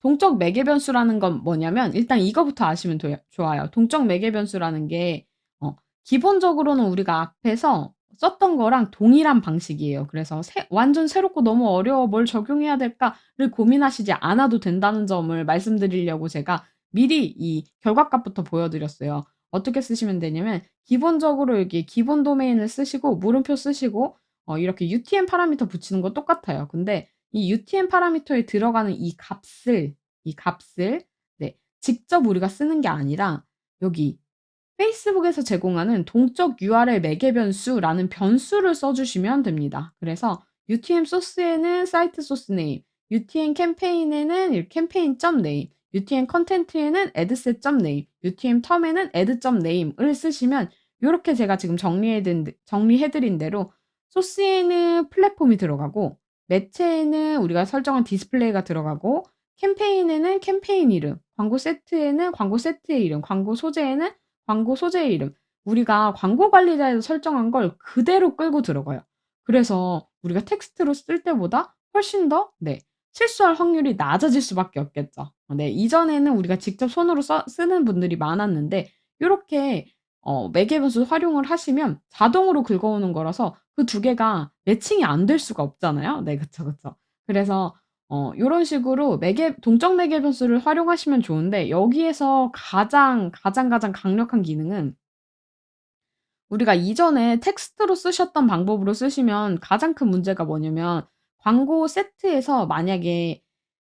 동적 매개 변수라는 건 뭐냐면 일단 이거부터 아시면 도- 좋아요. 동적 매개 변수라는 게 어, 기본적으로는 우리가 앞에서 썼던 거랑 동일한 방식이에요. 그래서 새- 완전 새롭고 너무 어려워 뭘 적용해야 될까를 고민하시지 않아도 된다는 점을 말씀드리려고 제가 미리 이 결과값부터 보여드렸어요. 어떻게 쓰시면 되냐면 기본적으로 여기 기본 도메인을 쓰시고 물음표 쓰시고 어, 이렇게 UTM 파라미터 붙이는 거 똑같아요. 근데 이 UTM 파라미터에 들어가는 이 값을 이 값을 네, 직접 우리가 쓰는 게 아니라 여기 페이스북에서 제공하는 동적 URL 매개 변수라는 변수를 써주시면 됩니다. 그래서 UTM 소스에는 사이트 소스 네임, UTM 캠페인에는 이 캠페인 점 네임, UTM 컨텐트에는 네임, UTM 텀에는 add 점 네임을 쓰시면 이렇게 제가 지금 정리해드린, 정리해드린 대로 소스에는 플랫폼이 들어가고 매체에는 우리가 설정한 디스플레이가 들어가고 캠페인에는 캠페인 이름, 광고 세트에는 광고 세트의 이름, 광고 소재에는 광고 소재의 이름. 우리가 광고 관리자에서 설정한 걸 그대로 끌고 들어가요. 그래서 우리가 텍스트로 쓸 때보다 훨씬 더 네, 실수할 확률이 낮아질 수밖에 없겠죠. 네, 이전에는 우리가 직접 손으로 써, 쓰는 분들이 많았는데 이렇게 어, 매개 변수 활용을 하시면 자동으로 긁어오는 거라서 그 두 개가 매칭이 안 될 수가 없잖아요. 네, 그쵸, 그쵸. 그래서 어, 요런 식으로 매개, 동적 매개 변수를 활용하시면 좋은데, 여기에서 가장, 가장, 가장 강력한 기능은 우리가 이전에 텍스트로 쓰셨던 방법으로 쓰시면 가장 큰 문제가 뭐냐면, 광고 세트에서 만약에,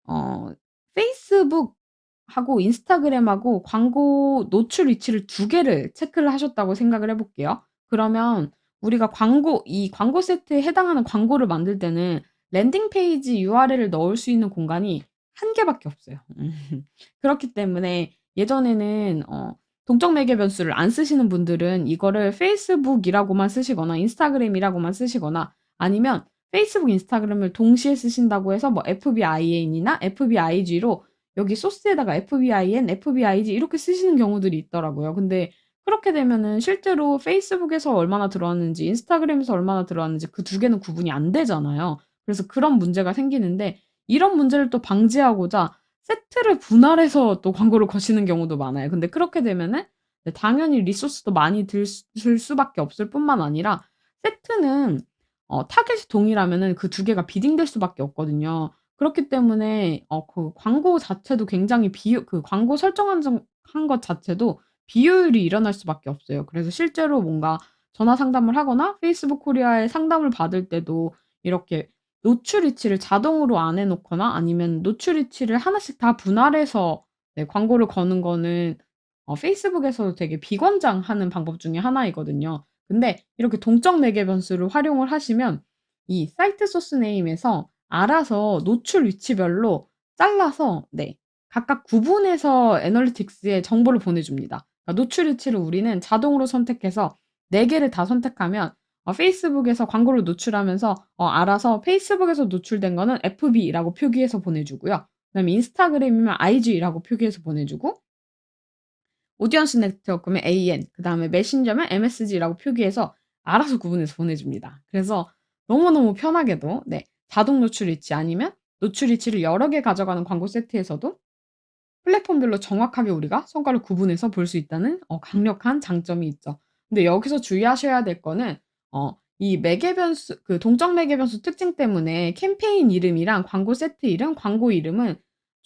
어, 페이스북하고 인스타그램하고 광고 노출 위치를 두 개를 체크를 하셨다고 생각을 해볼게요. 그러면 우리가 광고, 이 광고 세트에 해당하는 광고를 만들 때는 랜딩 페이지 URL을 넣을 수 있는 공간이 한 개밖에 없어요. 그렇기 때문에 예전에는 어, 동적 매개 변수를 안 쓰시는 분들은 이거를 페이스북이라고만 쓰시거나 인스타그램이라고만 쓰시거나 아니면 페이스북, 인스타그램을 동시에 쓰신다고 해서 뭐 FBIN이나 FBIG로 여기 소스에다가 FBIN, FBIG 이렇게 쓰시는 경우들이 있더라고요. 근데 그렇게 되면은 실제로 페이스북에서 얼마나 들어왔는지, 인스타그램에서 얼마나 들어왔는지 그 두 개는 구분이 안 되잖아요. 그래서 그런 문제가 생기는데 이런 문제를 또 방지하고자 세트를 분할해서 또 광고를 거시는 경우도 많아요. 근데 그렇게 되면은 네, 당연히 리소스도 많이 들, 수- 들 수밖에 없을 뿐만 아니라 세트는 어, 타겟이 동일하면은 그두 개가 비딩될 수밖에 없거든요. 그렇기 때문에 어, 그 광고 자체도 굉장히 비, 그 광고 설정한 점- 한것 자체도 비효율이 일어날 수밖에 없어요. 그래서 실제로 뭔가 전화 상담을 하거나 페이스북 코리아에 상담을 받을 때도 이렇게 노출 위치를 자동으로 안 해 놓거나 아니면 노출 위치를 하나씩 다 분할해서 네, 광고를 거는 거는 어, 페이스북에서도 되게 비권장하는 방법 중에 하나이거든요. 근데 이렇게 동적 매개 변수를 활용을 하시면 이 사이트 소스 네임에서 알아서 노출 위치별로 잘라서 네, 각각 구분해서 애널리틱스에 정보를 보내줍니다. 그러니까 노출 위치를 우리는 자동으로 선택해서 네 개를 다 선택하면 어, 페이스북에서 광고를 노출하면서 어, 알아서 페이스북에서 노출된 거는 FB라고 표기해서 보내주고요. 그 다음에 인스타그램이면 IG라고 표기해서 보내주고 오디언스 네트워크면 AN, 그 다음에 메신저면 MSG라고 표기해서 알아서 구분해서 보내줍니다. 그래서 너무너무 편하게도 네, 자동 노출 위치 아니면 노출 위치를 여러 개 가져가는 광고 세트에서도 플랫폼별로 정확하게 우리가 성과를 구분해서 볼 수 있다는 어, 강력한 장점이 있죠. 근데 여기서 주의하셔야 될 거는 어, 이 매개 변수, 그 동적 매개 변수 특징 때문에 캠페인 이름이랑 광고 세트 이름, 광고 이름은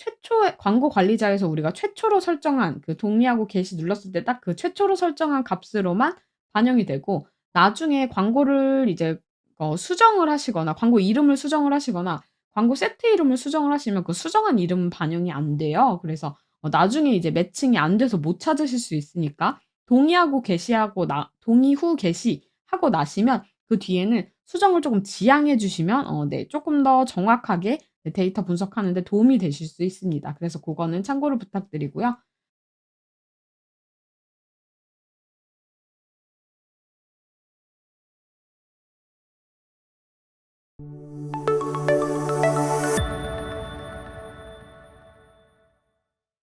최초의 광고 관리자에서 우리가 최초로 설정한 그 동의하고 게시 눌렀을 때 딱 그 최초로 설정한 값으로만 반영이 되고 나중에 광고를 이제 어, 수정을 하시거나 광고 이름을 수정을 하시거나 광고 세트 이름을 수정을 하시면 그 수정한 이름은 반영이 안 돼요. 그래서 어, 나중에 이제 매칭이 안 돼서 못 찾으실 수 있으니까 동의하고 게시하고 나 동의 후 게시하고 나시면 그 뒤에는 수정을 조금 지양해 주시면 어, 네, 조금 더 정확하게 네, 데이터 분석하는 데 도움이 되실 수 있습니다. 그래서 그거는 참고를 부탁드리고요.